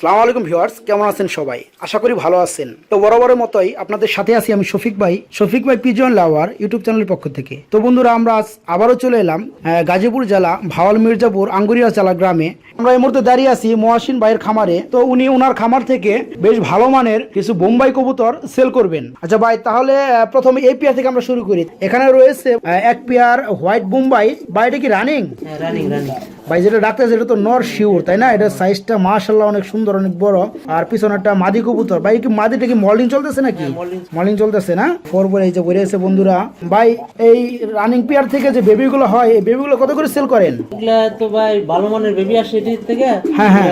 সালাম আলাইকুম ভিউয়ার্স, কেমন আছেন সবাই? আশা করি ভালো আছেন। তো বরাবরের মতোই আপনাদের সাথে আছি আমি শফিক ভাই শফিক ভাই পিজন লাওয়ার ইউটিউব চ্যানেলের পক্ষ থেকে। তো বন্ধুরা, আমরা আজ আবারও চলে এলাম গাজীপুর জেলা ভাওয়াল মির্জাপুর আঙ্গুরিয়া চালা গ্রামে। আমরা এই মুহূর্তে দাঁড়িয়ে আছি মহাসিন ভাইয়ের খামারে। তো উনি ওনার খামার থেকে বেশ ভালো মানের কিছু বোম্বাই কবুতর সেল করবেন। আচ্ছা ভাই, তাহলে প্রথমে এই পেয়ার থেকে আমরা শুরু করি। এখানে রয়েছে এক পেয়ার হোয়াইট বোম্বাই। বা এটা কি রানিং? হ্যাঁ রানিং রানিং। ভাই যেটা ডাক্তার যেটা তো নর শিওর তাই না? এটা সাইজটা মাশাল্লাহ অনেক সুন্দর অনেক বড়। আর পিছনে একটা মাদি কবুতর। ভাই কি মাদিটা কি মল্ডিং চলতেছে নাকি? molding। মল্ডিং চলতেছে। না? ফোর বলে এই যে বলে এসে বন্ধুরা ভাই এই রানিং পেয়ার থেকে যে বেবিগুলো হয় এই বেবিগুলো কত করে সেল করেন? এগুলা তো ভাই ভালো মানের বেবি আসে থেকে। হ্যাঁ, হ্যাঁ।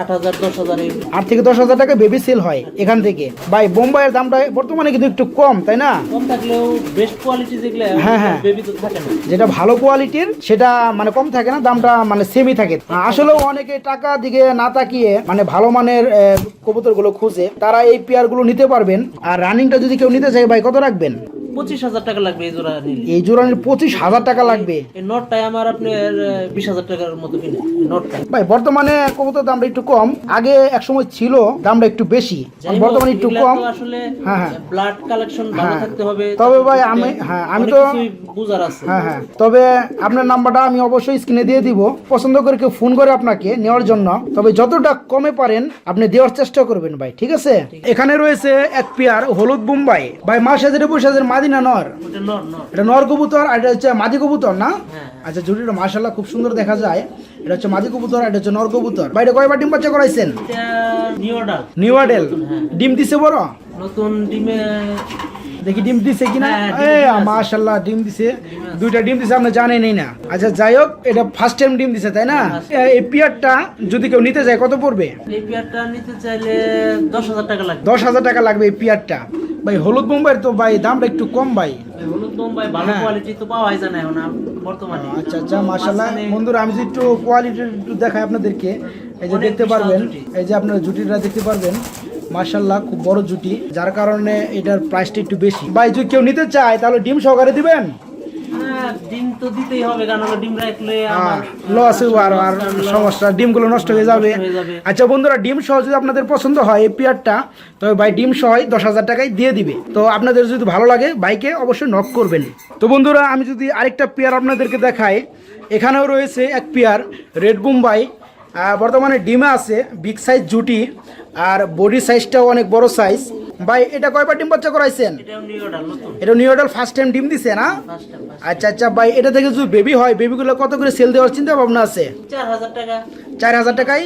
আট হাজার দশ হাজার আট থেকে দশ হাজার টাকা বেবি সেল হয় এখান থেকে। ভাই বোম্বাইয়ের দামটা বর্তমানে কিন্তু একটু কম তাই না? কম থাকলেও বেস্ট কোয়ালিটি যেগুলো হ্যাঁ, হ্যাঁ। বেবি তো থাকে না। যেটা ভালো কোয়ালিটির সেটা মানে কম থাকে না দামটা মানে সেমই থাকে। আসলে অনেকে টাকা দিকে না তাকিয়ে মানে ভালো মানের কবুতরগুলো খুঁজে, তারা এই পেয়ারগুলো নিতে পারবেন। আর রানিংটা যদি কেউ নিতে চায়, ভাই, কত রাখবেন? পঁচিশ হাজার টাকা লাগবে এই জোড়া নিলে। এই জোড়ানির পঁচিশ হাজার টাকা লাগবে। এই নটটাই আমার আপনার বিশ হাজার টাকার মতো কিনে নটটা ভাই বর্তমানে কবুতর দামটা একটু কম। আগে এক সময় ছিল দামটা একটু বেশি। বর্তমানে একটু কম। আসলে হ্যাঁ, হ্যাঁ। ব্লাড কালেকশন ভালো হ্যাঁ। থাকতে হবে তবে ভাই আমি হ্যাঁ আমি তো বুঝার আছে। হ্যাঁ হ্যাঁ। তবে আপনার নাম্বারটা আমি অবশ্যই স্ক্রিনে দিয়ে দিব। পছন্দ করে কেউ ফোন করে আপনাকে নেওয়ার জন্য। তবে যতটা কমে পারেন আপনি দেওয়ার চেষ্টা করবেন ভাই। ঠিক আছে? এখানে রয়েছে এক পেয়ার হলুদ বোম্বাই। ভাই মাস হাজারে পয়সা মাদিনা নর? এটা নর কবুতর আর এটা হচ্ছে মাদি কবুতর না? হ্যাঁ। আচ্ছা মাশাল্লাহ খুব সুন্দর দেখা যায়। এটা হচ্ছে মাদি কবুতর এটা হচ্ছে নর কবুতর। কয়বার ডিম বাচ্চা করাইছেন? এটা নিউ অর্ডার নিউ আডেল হ্যাঁ। ডিম দিছে বড়? নতুন ডিমে দেখি ডিম দিছে কিনা? হ্যাঁ, মাশাল্লাহ ডিম দিছে। দুইটা ডিম দিছে আপনি জানেনই না। আচ্ছা যাই হোক এটা ফার্স্ট টাইম ডিম দিছে তাই না? এই পিয়ারটা যদি কেউ নিতে চায় কত পড়বে? এই পেয়ারটা নিতে চাইলে দশ হাজার টাকা লাগবে। দশ হাজার টাকা লাগবে এই পিয়ারটা। ভাই হলুদ বোম্বাইয়ের তো ভাই দামটা একটু কম ভাই। হলুদ বোম্বাই ভালো হ্যাঁ। কোয়ালিটি তো পাওয়া যায় না এখন বর্তমানে। আচ্ছা আচ্ছা মাশাআল্লাহ। বন্ধুরা আমি যদি একটু কোয়ালিটি একটু দেখাই আপনাদেরকে। এই যে দেখতে পারবেন এই যে আপনারা জুটিটা দেখতে পারবেন মাশাল্লাহ খুব বড় জুটি। যার কারণে এটার প্রাইসটা একটু বেশি। ভাই যদি কেউ নিতে চায় তাহলে ডিম সহকারে দিবেন। হ্যাঁ, ডিম তো দিতেই হবে কারণ ডিম রাখলে লস আর আর সমস্যা ডিমগুলো নষ্ট হয়ে যাবে। হয়ে। আচ্ছা বন্ধুরা ডিম সহ যদি আপনাদের পছন্দ হয় এই পেয়ারটা তবে ভাই ডিম সহ দশ হাজার টাকায় দিয়ে দিবে। তো আপনাদের যদি ভালো লাগে বাইকে অবশ্যই নক করবেন। তো বন্ধুরা আমি যদি আরেকটা পেয়ার আপনাদেরকে দেখাই এখানেও রয়েছে এক পেয়ার রেড বুম্বাই বর্তমানে ডিমে আছে বিগ সাইজ জুটি আর বডি সাইজটাও অনেক বড় সাইজ ভাই এটা কয়বার ডিম বাচ্চা করাইছেন? এটাও নিউ অর্ডার এটা ফার্স্ট টাইম ডিম দিছে না? আচ্ছা আচ্ছা ভাই এটা থেকে যদি বেবি হয় বেবিগুলো কত করে সেল দেওয়ার চিন্তা ভাবনা আছে? চার হাজার টাকা। চার হাজার টাকায়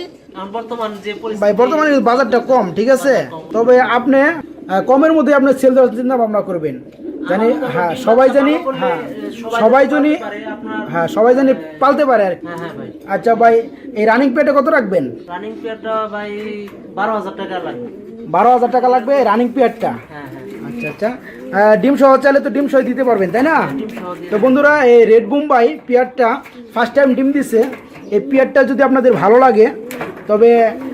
বর্তমান যে পরিস্থিতি ভাই বর্তমানে বাজারটা কম ঠিক আছে? তবে আপনি কমের মধ্যে আপনি সেল দেওয়ার চিন্তা ভাবনা করবেন। জানি হ্যাঁ সবাই জানি হ্যাঁ সবাই জানি হ্যাঁ সবাই জানি পালতে পারে আর কি। হ্যাঁ হ্যাঁ আচ্ছা ভাই এই রানিং পেটে কত রাখবেন? রানিং পেয়ারটা ভাই বারো হাজার টাকা লাগবে। বারো হাজার টাকা লাগবে রানিং পেয়ারটা হ্যাঁ হ্যাঁ। আচ্ছা আচ্ছা। ডিম সহ চাইলে তো ডিম সহ দিতে পারবেন তাই না? তো বন্ধুরা এই রেড বুম্বাই পেয়ারটা ফার্স্ট টাইম ডিম দিছে। এই পেয়ারটা যদি আপনাদের ভালো লাগে তবে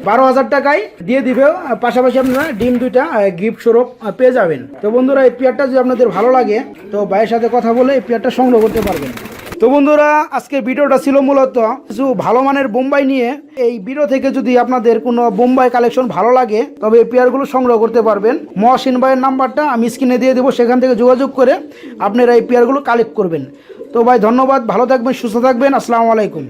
বারো হাজার টাকায় দিয়ে দিবে পাশাপাশি আপনারা ডিম দুইটা গিফট স্বরূপ পেয়ে যাবেন। তো বন্ধুরা, এই পেয়ারটা যদি আপনাদের ভালো লাগে, তো ভাইয়ের সাথে কথা বলে এই পেয়ারটা সংগ্রহ করতে পারবেন। তো বন্ধুরা, আজকের ভিডিওটা ছিল মূলত কিছু ভালো মানের বোম্বাই নিয়ে। এই ভিডিও থেকে যদি আপনাদের কোনো বোম্বাই কালেকশন ভালো লাগে, তবে এই পেয়ারগুলো সংগ্রহ করতে পারবেন। মহসিন ভাইয়ের নাম্বারটা আমি স্ক্রিনে দিয়ে দেবো, সেখান থেকে যোগাযোগ করে আপনারা এই পেয়ারগুলো কালেক্ট করবেন। তো ভাই, ধন্যবাদ, ভালো থাকবেন, সুস্থ থাকবেন, আসসালামু আলাইকুম।